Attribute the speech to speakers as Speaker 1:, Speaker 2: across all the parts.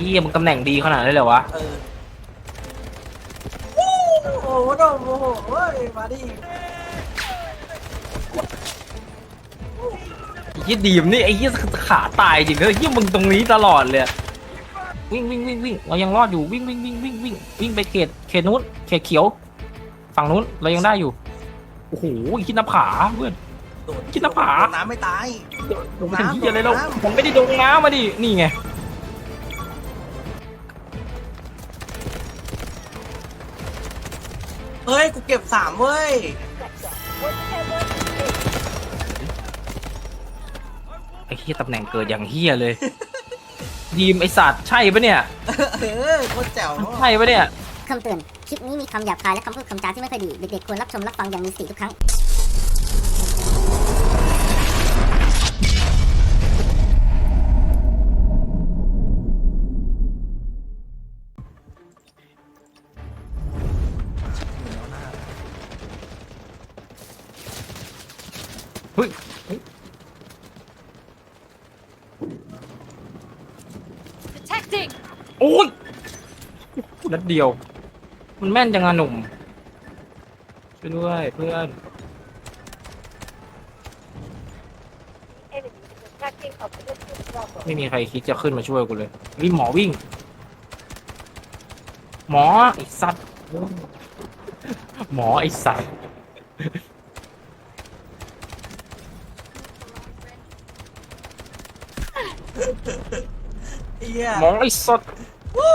Speaker 1: เฮียมึงตำแหน่งดีขนาดนั้นเลยเหรอวะ
Speaker 2: เออโอ้โหโดนโอ้โหเฮ้ยมาดิ
Speaker 1: ไอ้เฮียดีมนี่ไอ้เฮียขาตายจริงเลยเฮียมึงตรงนี้ตลอดเลยวิ่งวิ่งวิ่งวิ่งเรายังรอดอยู่วิ่งวิ่งวิ่งวิ่งวิ่งวิ่งไปเขตเขตนู้นเขตเขียว ฝั่งนู้นเรายังได้อยู่โอ้โหคิดหน้าผาเพื่อน
Speaker 2: โดน
Speaker 1: คิดหน้าผา
Speaker 2: โดนน้ำไม่ตาย
Speaker 1: ลงไปถึงที่อะไรแล้วผมไม่ได้โดนน้ำมาดินี่ไง
Speaker 2: เฮ้ย กูเก็บสามเว้ย
Speaker 1: ไอ้เฮียตำแหน่งเกิดอย่างเฮียเลยดีมไอสัตว์ใช่ปะเนี่ย
Speaker 2: เออโคตรแจ๋ว
Speaker 1: ใช่ปะเนี่ย
Speaker 3: คำเตือน คลิปนี้มีคำหยาบคายและคำพูดคำจาที่ไม่ค่อยดี เด็กๆควรรับชมรับฟังอย่างมีสติทุกครั้ง
Speaker 1: เดียว มันแม่นจังอะหนุ่ม ช่วยด้วยเพื่อน ไม่มีใครคิดจะขึ้นมาช่วยกูเลยวิ่งหมอวิ่ง หมอไอสัตว์หมอไอสัตว์
Speaker 2: เฮีย
Speaker 1: หมอไอสัตว์
Speaker 2: วู้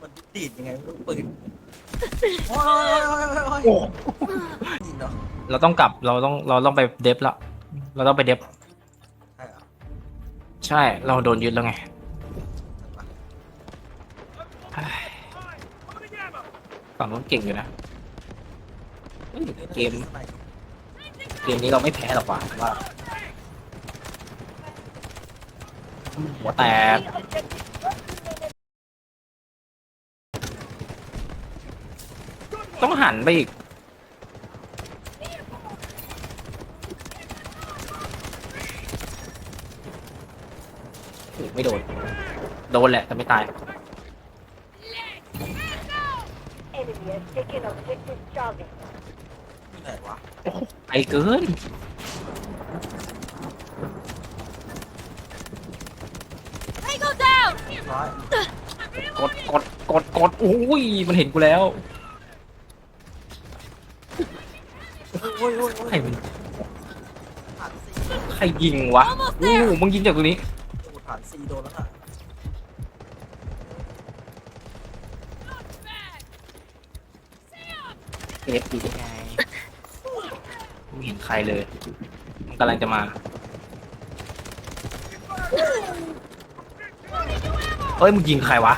Speaker 2: มันดีดยังไงลูกปืน โอ้ยโอ้ยโอ้ยโอ้ย
Speaker 1: โอ้
Speaker 2: ยิงเนาะ
Speaker 1: เราต้องกลับเราต้องเราต้องไปเดฟละเราต้องไปเดฟ
Speaker 2: ใช่เหรอ
Speaker 1: ใช่เราโดนยึดแล้วไงเฮ้ยฝั่งนู้นเก่งอยู่นะเฮ้ยเกมเกมนี้เราไม่แพ้หรอกว่ะว่าหัวแตก ต้องหันไปอีก ไม่โดน โดนแหละแต่ไม่ตาย
Speaker 4: Enemy has taken objective Charlie.
Speaker 2: ที่ไหนวะ
Speaker 1: ไอเกิน
Speaker 4: Tango down!
Speaker 2: ร้อย
Speaker 1: กดกดกดกดอุ้ย มันเห็นกูแล้ว
Speaker 2: โอ้ยโอ้ยโอ้ย
Speaker 1: ใครมัน
Speaker 2: ผ่านซี
Speaker 1: ใครยิงวะโอ้โหมึงยิงจากตรงนี้
Speaker 2: โอ้ผ่านซีโดนแล้วค่ะ
Speaker 1: เอฟดีได้ไงไม่เห็นใครเลยมันกำลังจะมา เฮ้ยมึงยิงใครวะ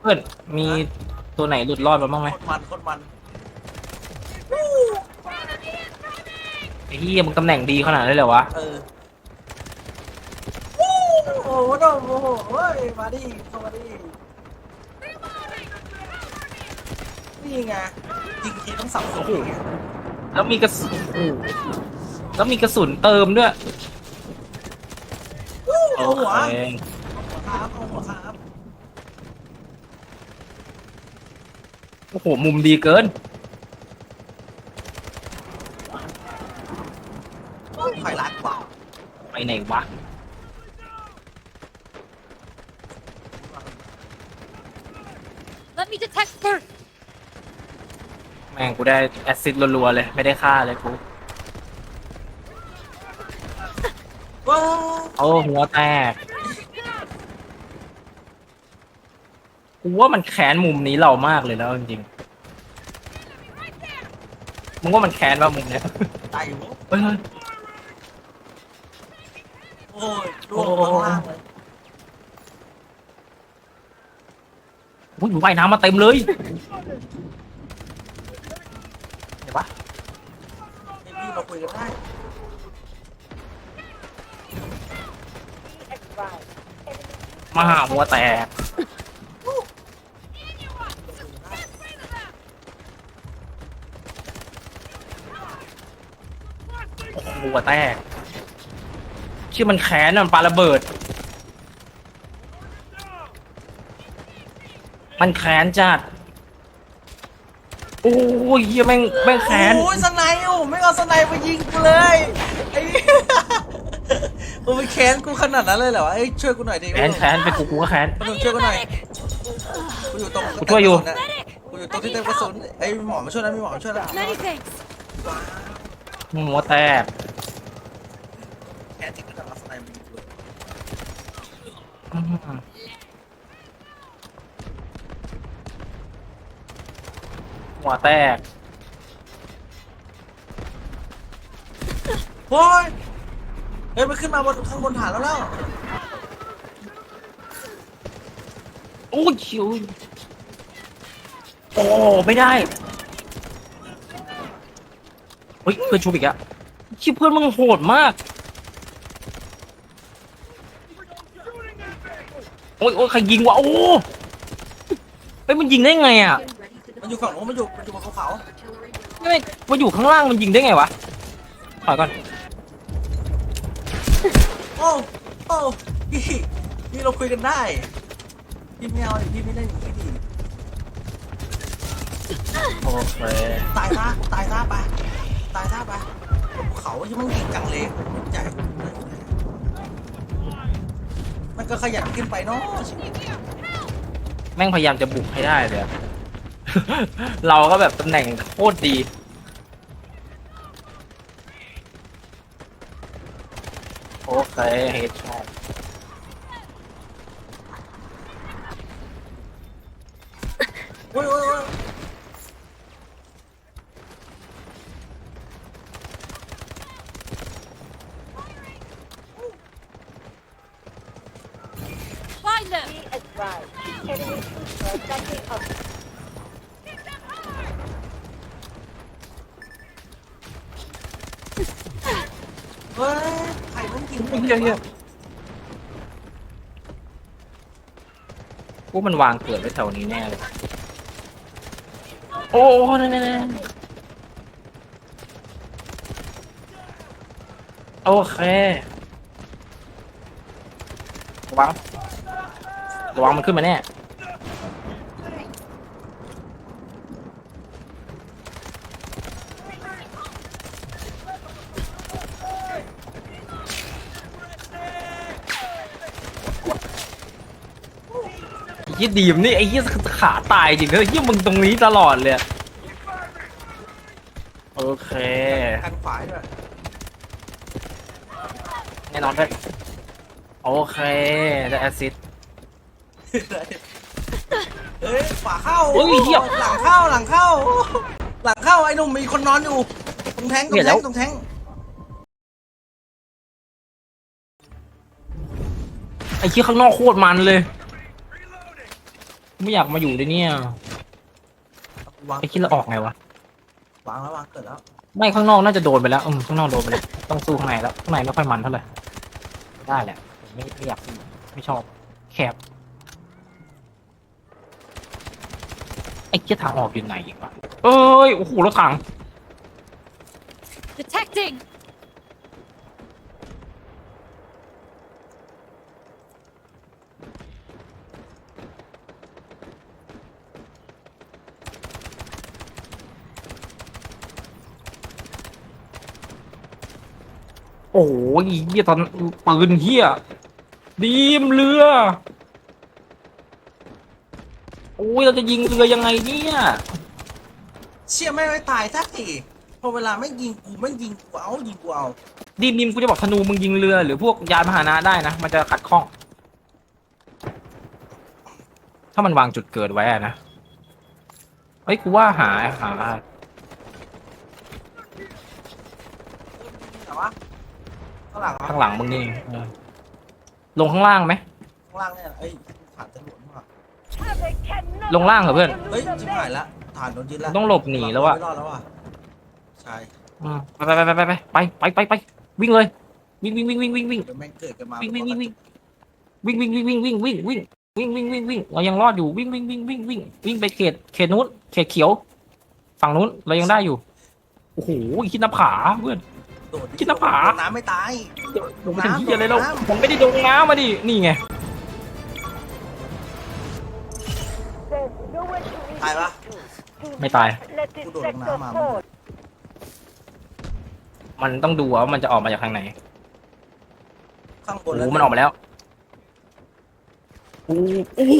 Speaker 1: เพื่อนมี ตัวไหนหลุดรอดมาบ้างไหม
Speaker 2: โคตรมันโคตรมัน
Speaker 1: ไอ้เหี้ยมึงตำแหน่งดีขนาดนั้นเลยเหรอวะ
Speaker 2: เออโอ้โหโดนโอ้โหเฮ้ยมาดิเข้ามาดินี่ไงยิงทีต้องสับสนไง
Speaker 1: แล้วมีกระสุนโอ้โหแล้วมีกระสุนเติมด้วย
Speaker 2: เอาหัว
Speaker 1: โอเค
Speaker 2: ครับเอาหัวครับ
Speaker 1: โอ้โห มุมดีเกิน
Speaker 2: ถอยหลังกว่า
Speaker 1: ไปไหนวะ
Speaker 4: Let me detect first!
Speaker 1: แม่งกูได้แอสซิดรัวๆเลย ไม่ได้ฆ่าเลยกู
Speaker 2: ว้าว
Speaker 1: โอ้หัวแตก กูว่ามันแค้นมุมนี้เรามากเลยแล้วจริงๆมึงว่ามันแค้นว่ามุมเนี้ย
Speaker 2: ตายอยู่
Speaker 1: เฮ้ยเฮ้ย
Speaker 2: โอ้ยร่วงข้างล่างเลย
Speaker 1: อุ้ยว่ายน้ำมาเต็มเลยเดี๋ยววะ
Speaker 2: ไอพี่มาคุยกันได้
Speaker 1: มาหาหัวแตก หัวแตก ชื่อมันแค้นอะมันปาระเบิด มันแค้นจัด โอ้ยเฮียแม่งแม่งแค้น
Speaker 2: โอ้ยสไนป์โอ้ไม่เอาสไนป์มายิงกูเลยไอ้นี่มึงไปแค้นกูขนาดนั้นเลยเหรอวะเอ้ยช่วยกูหน่อยดิ
Speaker 1: แค้นแค้นเป็นกูกูก็แค้น
Speaker 2: มาช่วยกูหน่อยกูอยู่ตรง
Speaker 1: กูช่วยอยู่
Speaker 2: กระสุนน่ะกูอยู่ตรงที่เต็มกระสุนไอ้ยมีหมอมาช่วยแล้วมีหมอมาช่วยแล้ว
Speaker 4: Many thanks.
Speaker 1: หัวแตก
Speaker 2: แค้นที่กูจะเอาสไนป์มายิงกู
Speaker 1: อืมหัวแตก
Speaker 2: โอ้ยเฮ้ยมันขึ้นมาบนข้างบนฐานแล้วแล้ว
Speaker 1: โอ้ยเชี่ยวโอ้ไม่ได้เฮ้ยเพื่อนชูบอีกอะชิเพื่อนมึงโหดมาก โอ้ยโอ้ยใครยิงวะโอ้เฮ้ยมันยิงได้ไงอะ
Speaker 2: มันอยู่ฝั่งโน้นมันอยู่มันอยู่บนภูเขา
Speaker 1: ไม่มันอยู่ข้างล่างมันยิงได้ไงวะถอยก่อน
Speaker 2: โอ้โอ้พี่พี่เราคุยกันได้พี่ไม่เอาดิพี่ไม่ได้อย่างนี้ดิ
Speaker 1: โอเค
Speaker 2: ตายซะตายซะไปตายซะไปบนภูเขายังมันยิงกังเลยใหญ่ มันก็ขยันขึ้นไปเนาะ
Speaker 1: แม่งพยายามจะบุกให้ได้เลยอะ เราก็แบบตำแหน่งโคตรดี โอเคเฮดช็อต
Speaker 2: โอ้ยโอ้ยโอ้ ยิง
Speaker 1: เฮียกูมันวางเกิดไว้แถวนี้แน่เลย โอ้โหนั่นนั่นนั่นโอเควางระวังมันขึ้นมาแน่ ยี่ดีมนี่ไอ้ยี่ขาตายจริงเลยยี่มึงตรงนี้ตลอดเลย โอเค
Speaker 2: กันขวาด้วย
Speaker 1: แน่นอนเลยโอเคได้แอสซิสต์
Speaker 2: เฮ้ยขวาเข้า
Speaker 1: โอ้ยเหี้ย
Speaker 2: หลังเข้าหลังเข้า หลังเข้าไอ้หนุ่มมีคนนอนอยู่ตรงแทงตรง
Speaker 1: เห็น
Speaker 2: แท
Speaker 1: แล้
Speaker 2: งตรงแทง
Speaker 1: ไอ้ที่ข้างนอกโคตรมันเลย ไม่อยากมาอยู่เลยเนี่ย
Speaker 2: วาง
Speaker 1: ไอ้ที่เราออกไงวะ
Speaker 2: วางแล้ววางเกิดแล้ว
Speaker 1: ไม่ข้างนอกน่าจะโดนไปแล้ว อืมข้างนอกโดนไปแล้ว ต้องสู้ข้างในแล้ว ข้างในไม่ค่อยมันเท่าไหร่ ได้แหละผมไม่ไม่อยากสู้ไม่ชอบ แคบ ไอ้เจ้าทางออกอยู่ไหนอีกวะเอ้ย โอ้โหรถถัง
Speaker 4: Detecting.
Speaker 1: โอ้โหเฮียตอนปืนเฮียดีมเรือโอ้ยเราจะยิงเรือยังไงเนี่ย
Speaker 2: เชี่ยไม่ไว้ตายสักทีพอเวลาไม่ยิงกูไม่ยิงกูเอายิงกูเอา
Speaker 1: ดีมดีมกูจะบอกธนูมึงยิงเรือ หรือพวกยานพาหนะได้นะ มันจะขัดข้อง ถ้ามันวางจุดเกิดไว้อะนะเฮ้ยกูว่าหาหา
Speaker 2: แต่ว่าข้าง หลัง
Speaker 1: ข้างหลังมึงนี่เออลงข้างล่างไหม
Speaker 2: ข้างล่างเนี่ยเอ้ยฐานตำรวจมาก
Speaker 4: Havoc cannot
Speaker 1: ลงล่างเหรอเพื่อน
Speaker 2: เฮ้ย
Speaker 4: lose
Speaker 2: ชิ
Speaker 4: the
Speaker 2: บหาย
Speaker 4: men.
Speaker 2: ละฐานโดนยึดแล้ว
Speaker 1: ต้องหลบหนีแล้วอะ
Speaker 2: ไม่รอดแล้วอะใช่
Speaker 1: อืมไปไปไปไปไปไปไปไปไปวิ่งเลย วิ่งวิ่งวิ่งวิ่งวิ่งวิ่ง
Speaker 2: เดี๋ยวแม่งเกิดกันมา
Speaker 1: วิ่งวิ่งวิ่งวิ่งวิ่งวิ่งวิ่งวิ่งวิ่งวิ่งวิ่งวิ่งวิ่งวิ่งวิ่งเรายังรอดอยู่วิ่งวิ่งวิ่งวิ่งวิ่งวิ่งไปเขตเขตนู้นเขตเขียว ฝั่งนู้นเรายังได้อยู่โอ้โหคิดหน้าผาเพื่อน
Speaker 2: โดด
Speaker 1: กินน้ำผา
Speaker 2: โดดน้ำไม่ตาย
Speaker 1: ลงไปถึงเหี้ยเลยเรา
Speaker 2: น้ำ
Speaker 1: ผมไม่ได้ลงน้ำมาดิ นี่ไง
Speaker 4: There's nowhere to retreat
Speaker 2: ตายปะ
Speaker 4: to. Do
Speaker 1: ไม่ตาย
Speaker 4: not Let this
Speaker 2: กูโดดลง
Speaker 4: sector
Speaker 2: น้ำมา
Speaker 4: fall.
Speaker 1: มันต้องดูว่ามันจะออกมาจากทางไหน
Speaker 2: ข้างบ
Speaker 1: โอ้
Speaker 2: น
Speaker 1: โห
Speaker 2: แล้ว
Speaker 1: มันออกมาแล้วโอ้โห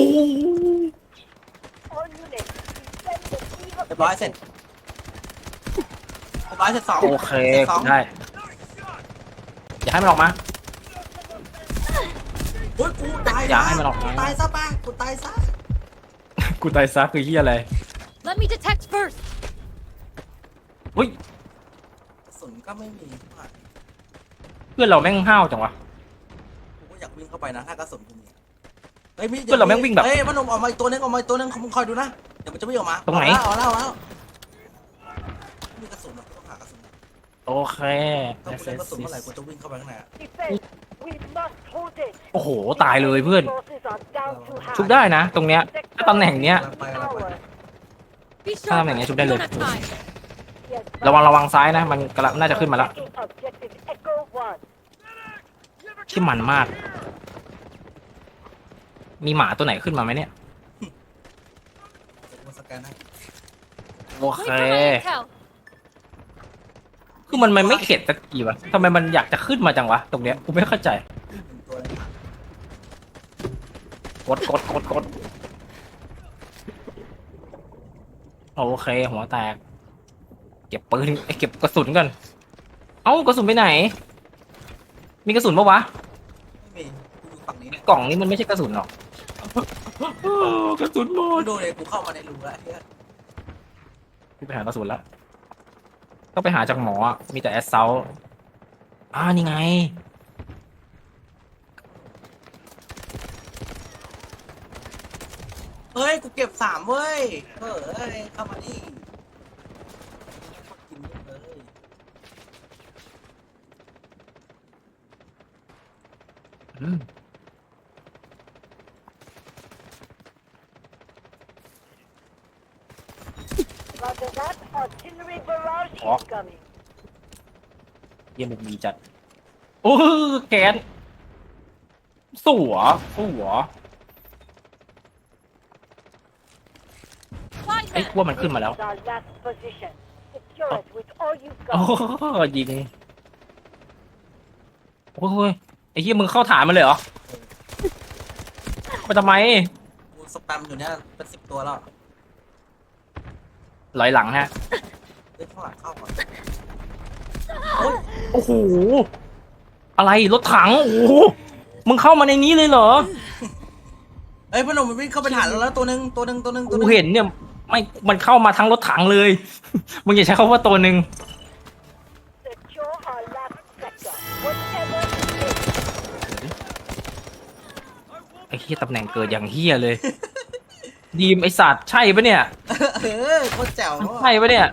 Speaker 4: All units, defend the eve of
Speaker 2: เรียบร้อยเสร็จเรียบร้อยเสร็จสอง
Speaker 1: โอเค
Speaker 2: สร็จสอง
Speaker 1: ได้อย่า ให้มันออกมา
Speaker 2: โอ้ยกูตาย
Speaker 1: อย่าให้มันออกมา
Speaker 2: กูตายซะป่ะกูตายซะ
Speaker 1: กูตายซะคือเฮียอะไร
Speaker 5: Let me detect first.
Speaker 1: อุ้ย
Speaker 2: กระสุนก็ไม่มีผ่าน
Speaker 1: เพื่อนเราแม่งห้าวจังวะ
Speaker 2: กูก็อยากวิ่งเข้าไปนะถ้ากระสุนกูมีเฮ้ยมี
Speaker 1: เพื่อนเราแม่งวิ่งแบบ
Speaker 2: เฮ้ยมันออกมาอีกตัวนึงออกมาอีกตัวนึงมึงคอยดูนะเดี๋ยวมันจะวิ่งออกมา
Speaker 1: ตรงไหน
Speaker 2: ออกแล้วออกแล้ว
Speaker 1: โอเค
Speaker 2: ถ้ากูเล่นกระสุนเมื่อไหร่กูจะวิ่งเข้าไปข้างในอะ
Speaker 4: defense. We must hold it.
Speaker 1: โอ้โห ตายเลยเพื่อน
Speaker 4: Forces are down to half.
Speaker 1: ชุบได้นะ ตรงเนี้ยถ้าตำแหน่งเนี้ย
Speaker 2: กำลังไปกำลังไป
Speaker 4: Hour.
Speaker 5: Be
Speaker 1: Sao
Speaker 5: sure.
Speaker 1: mày nghe chụp
Speaker 5: We
Speaker 1: đây
Speaker 5: don't
Speaker 1: lượt?
Speaker 5: have time.
Speaker 4: Yes,
Speaker 1: ระวังระวังซ้ายนะ มันกำลังน่าจะขึ้นมาแล้ว
Speaker 4: Attacking objective Echo One.
Speaker 1: ที่มันมาก มีหมาตัวไหนขึ้นมาไหมเนี่ย
Speaker 2: เดี๋ยวกูมาสแกนให้
Speaker 1: โอ
Speaker 5: Wait
Speaker 1: เค
Speaker 5: for my intel.
Speaker 1: คือมันมันไม่เข็ดสักทีวะทำไมมันอยากจะขึ้นมาจังวะ ตรงเนี้ยกูไม่เข้าใจ
Speaker 2: หนึ่งตัวเลย
Speaker 1: กดกดกดกดโอเค หัวแตก เก็บปืนเอ้ยเก็บกระสุนกันเอ้ากระสุนไปไหน มีกระสุนปะวะ
Speaker 2: ไม่มีกูอยู่ฝั่งนี้เนี่ย
Speaker 1: กล่องนี้มันไม่ใช่กระสุนหรอกกระสุนหม
Speaker 2: กู
Speaker 1: ด
Speaker 2: ดูเลยกูเข้ามาในรูแล้วไอ้เหี้ย
Speaker 1: กูไปหากระสุนแล้ว ต้องไปหาจากหมอมีแต่แอสเซลอ่านี่ไง
Speaker 2: เฮ้ย กูเก็บสามเว้ยเฮ้ยเข้ามานี่กินเยอะเลย
Speaker 1: อืม
Speaker 4: Roger that. Artillery barrage
Speaker 1: Oh.
Speaker 4: incoming.
Speaker 1: เยี่ยมดีจัด โอ้แกนสัวสัว
Speaker 5: Find
Speaker 1: ไอ้ย
Speaker 5: them.
Speaker 1: ว่ามันขึ้นมาแล้ว
Speaker 4: This is our last position. Secure it with all you've
Speaker 1: โอ้
Speaker 4: got.
Speaker 1: ยิงโอ้ยไอ้เหี้ยมึงเข้าฐานมันเลยเหรอไปทำไม
Speaker 2: กูสแปมอยู่เนี่ยเป็นสิบตัวแล้ว
Speaker 1: ลอยหลังฮะ
Speaker 2: เฮ้ยข้างหลังเข้าก่อน
Speaker 1: โอ้โหอะไรรถถังโอ้โหมึงเข้ามาในนี้เลยเหรอ
Speaker 2: เอ้ยพอหนุ่มมันวิ่งเข้าไปฐานแล้วแล้วตัวหนึ่งตัวหนึ่งตัวหนึ่งตัวห
Speaker 1: กู
Speaker 2: นึ่ง
Speaker 1: เห็นเนี่ยไม่มันเข้ามาทั้งรถถังเลย มึงอย่าใช้คำว่าตัวหนึ่ง
Speaker 4: Secure our last sector. Whatever it takes.
Speaker 1: ไอ้เหี้ยตำแหน่งเกิดอย่างเหี้ยเลย ดีมไอสัตว์ใช่ปะเนี่ย
Speaker 2: เออโคตรแจ๋ว
Speaker 1: ใช่ปะเนี่ย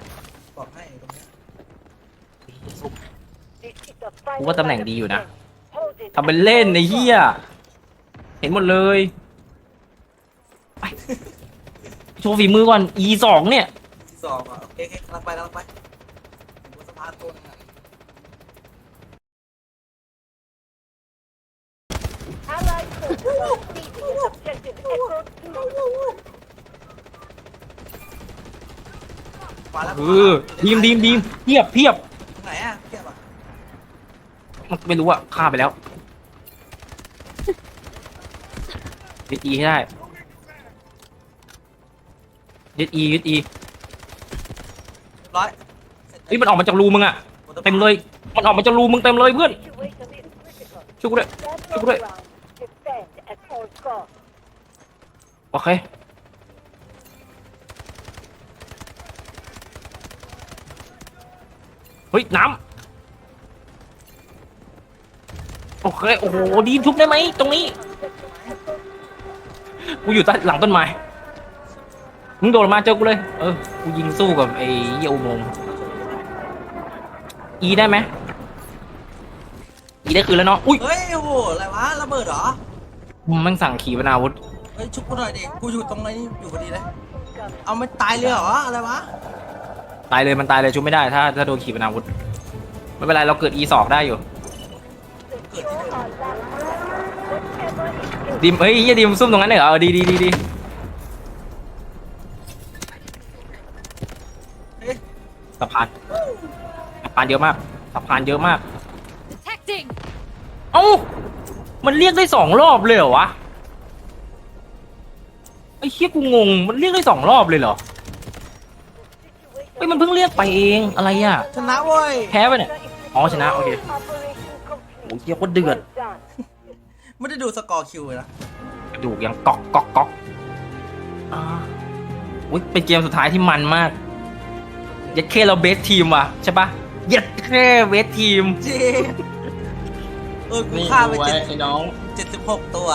Speaker 2: บอกให้ตรงเนี้ย
Speaker 4: This is the
Speaker 1: กู
Speaker 4: final
Speaker 1: ว่าตำแหน่ง
Speaker 4: line of
Speaker 1: ดีอยู่นะ
Speaker 4: defense. Hold it
Speaker 1: ทำเป็น
Speaker 4: at
Speaker 1: เล่น
Speaker 4: all
Speaker 1: ไอ้เหี้ยเห็นหมดเลยไปโชว์ฝีมือก่อน E สองเนี่ย
Speaker 2: สองอะโอเคโอเคกำลังไปกำลังไปถึงบนสะพานตัวหนึงอะ
Speaker 4: Allied forces are seizing its objective Echo 2.
Speaker 2: มาแล้ว
Speaker 1: เออดีมดีมดีมเพียบเพียบ
Speaker 2: ตรงไหนอะเทียบอะ
Speaker 1: มันไม่รู้อะฆ่าไปแล้วยึด E ให้ได้ยึด E ยึด E
Speaker 2: เรียบร้อย
Speaker 1: เฮ้ยมันออกมาจากรูมึงอะเต็มเลยมันออกมาจากรูมึงเต็มเลยเพื่อน
Speaker 4: Situation is critical.
Speaker 1: ช่วยกูด้วย
Speaker 4: Stand
Speaker 1: Chúc
Speaker 4: your
Speaker 1: đấy.
Speaker 4: ground. Defend at all costs.
Speaker 1: โอเค เฮ้ยน้ำโอเคโอ้โหดีมทุบได้ไหมตรงนี้กูอยู่ใต้หลังต้นไม้มึงโดดมาเจอกูเลย เออ กูยิงสู้กับไอ้เหี้ยอุโมงค์อีได้ไหมอีได้คืนแล้วเนาะ อุ้ย
Speaker 2: เฮ้ย โอ้โห อะไรวะ ระเบิดเหรอ
Speaker 1: มันสั่งขี่ปนาวุธ
Speaker 2: เฮ้ย ชุบกูหน่อยดิ กูอยู่ตรงไหนอยู่พอดีเลย
Speaker 4: Incoming.
Speaker 2: เอาไม่ตายเลยเหรอ อะไรวะ
Speaker 1: ตายเลยมันตายเลยชุบไม่ได้ถ้าถ้าโดนขี่ปนาวุธไม่เป็นไรเราเกิด e สองได้อยู่ดิมเฮ้ยเฮียดิมซุ่มตรงนั้นเลยเหรอดีดีดีดีสะพานสะพานเยอะมากสะพานเยอะมาก เอ้ามันเรียกได้สองรอบเลยเหรอวะไอ้เฮียกูงงมันเรียกได้สองรอบเลยเหรอ เฮ้ยมันเพิ่งเรียกไปเองอะไรอะ
Speaker 2: ชนะเว้ย
Speaker 1: แพ้ไปเนี่ย อ๋อชนะโอเค
Speaker 4: Operation
Speaker 1: โอ้
Speaker 4: complete.
Speaker 1: เฮียโคตรเดือด
Speaker 4: Well done.
Speaker 2: ไม่ได้ดูสกอร์คิวเลยนะ
Speaker 1: กระดูกยังก๊อกก๊อกก๊อกอ่าอุ้ยเป็นเกมสุดท้ายที่มันมากเยัดเคเราเบสทีมว่ะใช่ปะเยัดเคเบสทีม
Speaker 2: เจเออกู
Speaker 6: นี่
Speaker 2: ฆ่าไป
Speaker 6: ดูไว้
Speaker 2: เจ็ด
Speaker 6: ไอ้น้อง
Speaker 2: เจ็ดสิบหกตัว